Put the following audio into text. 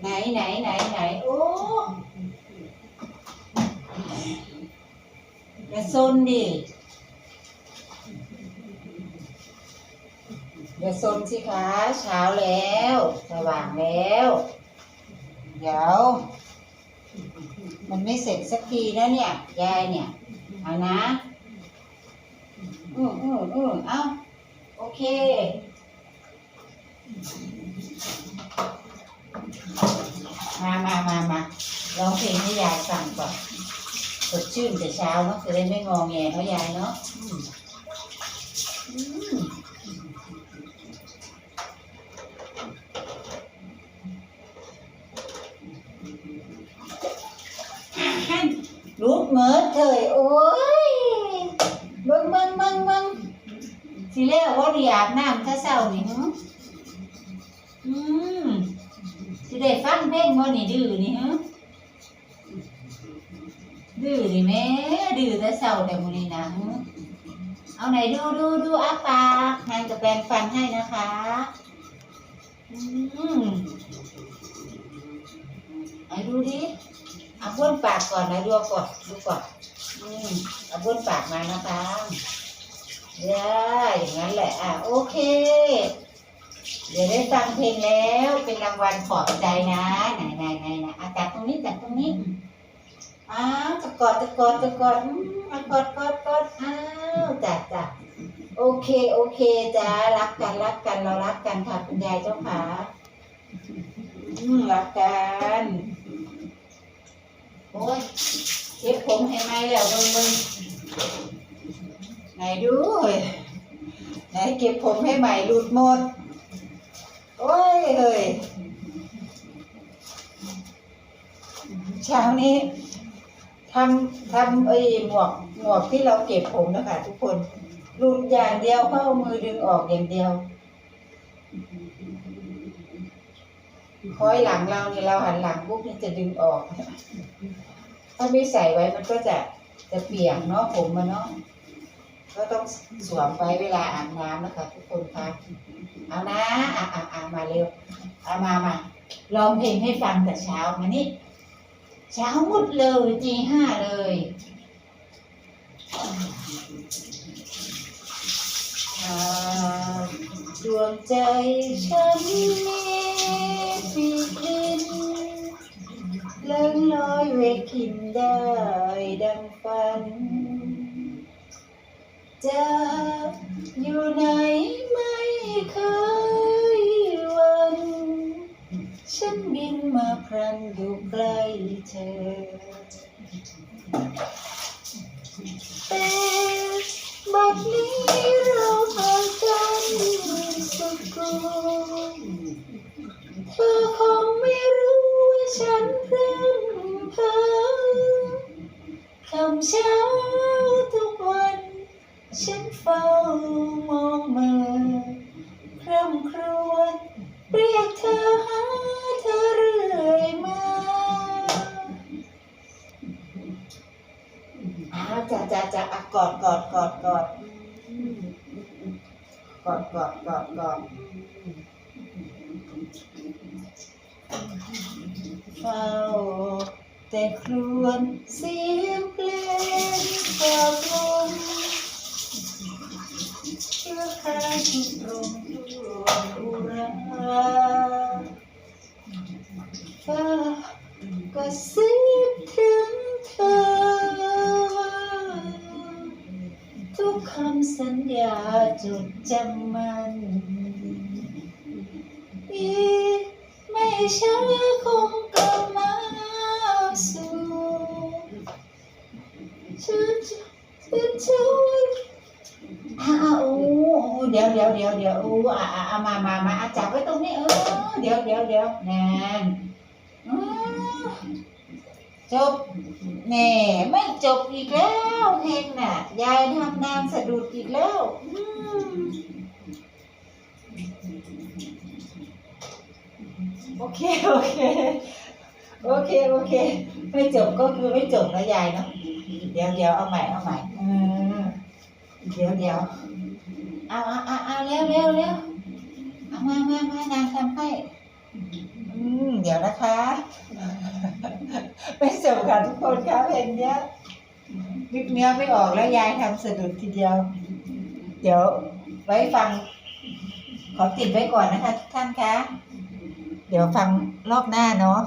ไหนไหนไหนไหนโอ้อย่าซนดิอย่าซนสิคะเช้าแล้วสว่างแล้ว เดี๋ยว มันไม่เสร็จสักทีนะเนี่ยยายเนี่ย เอานะ อืมอืมอืมเอาโอเค มามามามาร้องเพลงให้ยายฟังก่อนสดชื่นแต่เช้าเนาะจะได้ไม่งองแงเนาะยายเนาะลูกเหมิดเคยโอ้ยเบิ่งเบิ่งเบิ่งเบิ่งสิแล้วว่าได้อาบน้ำถ้าเช้านี่หึอืม ได้ฟังเพลงบ่นี่ดื้อนี่ฮะดื้อนี่แม่ดื้อแต่เช้าแต่มื้อนี้นะฮะเอาไหนดูดูดูอาปากแฮนจะแปรงฟันให้นะคะอืมไหนดูดิเอาบ้วนปากก่อนนะดูก่อนดูก่อนอืมเอาบ้วนปากมานะคะได้อย่างนั้นแหละอะโอเค เดี๋ยวได้ฟังเพลงแล้วเป็นรางวัลปลอบใจนะไหนไหนไหนนะอะจับตรงนี้จับตรงนี้อ้าวจะกอดจะกอดจะกอดอืมอะกอดกอดกอดอ้าวจ้ะจ้ะโอเคโอเคจ้ารักกันรักกันเรารักกันค่ะคุณยายเจ้าขาอืมรักกันโอ้ยเก็บผมให้ไหมแล้วเบิ่งเบิ่งไหนดูเฮ้ยไหนเก็บผมให้ใหม่หลุดหมด โอ้ยเฮ้ยเช้านี้ทำทำไอ้หมวกหมวกที่เราเก็บผมนะคะทุกคนหลุดอย่างเดียวเข้ามือดึงออกอย่างเดียวคอยหลังเราเนี่ยเราหันหลังปุ๊บนี่จะดึงออก ถ้าไม่ใส่ไว้มันก็จะจะเปียกเนาะผมมันเนาะ ก็ต้องสวมไว้เวลาอาบน้ำนะคะ ทุกคนคะเอานะอะอะอะมาเร็วเอามามาลองเพลงให้ฟังแต่เช้ามานี่ เช้ามืดเลยจีห้าเลยดวงใจฉันมีปีกินเลื่อนลอยเวกินได้ดังฝัน จะอยู่ไหนไม่เคยวัน ฉันบินมาพรันอยู่ใกล้เธอ แต่บัดนี้เราห่างกันสุดกูเธอคงไม่รู้ว่าฉันเพิ่งเพ้อคำเช้าทุกวัน ฉันเฝ้ามองเมื่อคร่ำครวญเรียกเธอหาเธอเรื่อยมาอ้าวจ้าจ้าจ้าอะกอดกอดกอดกอดกอดกอดกอดกอดเฝ้าแต่ครวญเสียงเพลงจากลมเพื่อใครทุกตรงทั่วาฟ้าก็ซิบถึง ทุกคำสัญญาจดจำมันอีกไม่ช้าคงกลับมาสู่ฉันจะ เดี๋ยวเดี๋ยวเดี๋ยวเดี๋ยวโอ้อ่าอ่ามามามาอะจับไว้ตรงนี้เออเดี๋ยวเดี๋ยวเดี๋ยวนั่นอ้าวจบแน่ไม่จบอีกแล้วเพลงน่ะ ยายทำนางสะดุดอีกแล้วอืมโอเคโอเคโอเคโอเค ไม่จบก็คือไม่จบนะยายเนาะเดี๋ยวเดี๋ยวเอาใหม่เอาใหม่เออเดี๋ยวเดี๋ยว เอาเอาเอาเอาเร็วเร็วเร็วเอามามามา นางทำให้ อืม เดี๋ยวนะคะ ไม่จบค่ะทุกคนคะเพลงเนี้ยนึกเนื้อไม่ออกแล้วยายทำสะดุดทีเดียว เดี๋ยวไว้ฟัง ขอติดไว้ก่อนนะคะทุกท่านคะ เดี๋ยวฟังรอบหน้าเนาะ